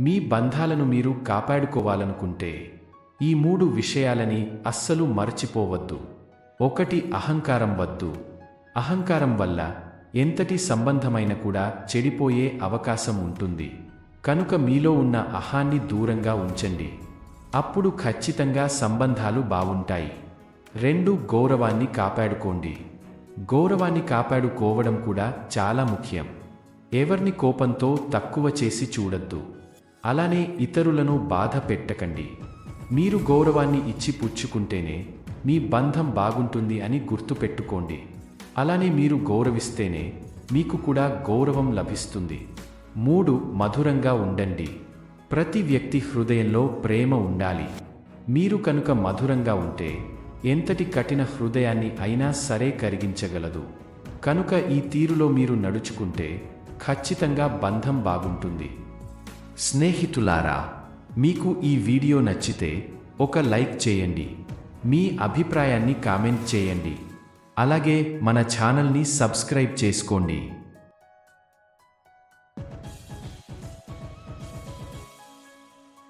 మీ బంధాలను మీరు కాపాడుకోవాలనుకుంటే ఈ మూడు విషయాలని అస్సలు మర్చిపోవద్దు. ఒకటి అహంకారం వద్దు. అహంకారం వల్ల ఎంతటి సంబంధమైన కూడా చెడిపోయే అవకాశం ఉంటుంది. కనుక మీలో ఉన్న అహాన్ని దూరంగా ఉంచండి. అప్పుడు ఖచ్చితంగా సంబంధాలు బావుంటాయి రెండు గౌరవాన్ని కాపాడుకోండి. గౌరవాన్ని కాపాడుకోవడం కూడా చాలా ముఖ్యం. ఎవరిని కోపంతో తక్కువ చేసి చూడద్దు. అలానే ఇతరులను బాధ పెట్టకండి. మీరు గౌరవాన్ని ఇచ్చి పుచ్చుకుంటేనే మీ బంధం బాగుంటుంది అని గుర్తుపెట్టుకోండి అలానే మీరు గౌరవిస్తేనే మీకు కూడా గౌరవం లభిస్తుంది. మూడు మధురంగా ఉండండి. ప్రతి వ్యక్తి హృదయంలో ప్రేమ ఉండాలి. మీరు కనుక మధురంగా ఉంటే ఎంతటి కఠిన హృదయాన్ని అయినా సరే కరిగించగలదు. కనుక ఈ తీరులో మీరు నడుచుకుంటే ఖచ్చితంగా బంధం బాగుంటుంది. స్నేహితులారా మీకు ఈ వీడియో నచ్చితే ఒక లైక్ చేయండి మీ అభిప్రాయాన్ని కామెంట్ చేయండి అలాగే మన ఛానల్ని సబ్స్క్రైబ్ చేసుకోండి.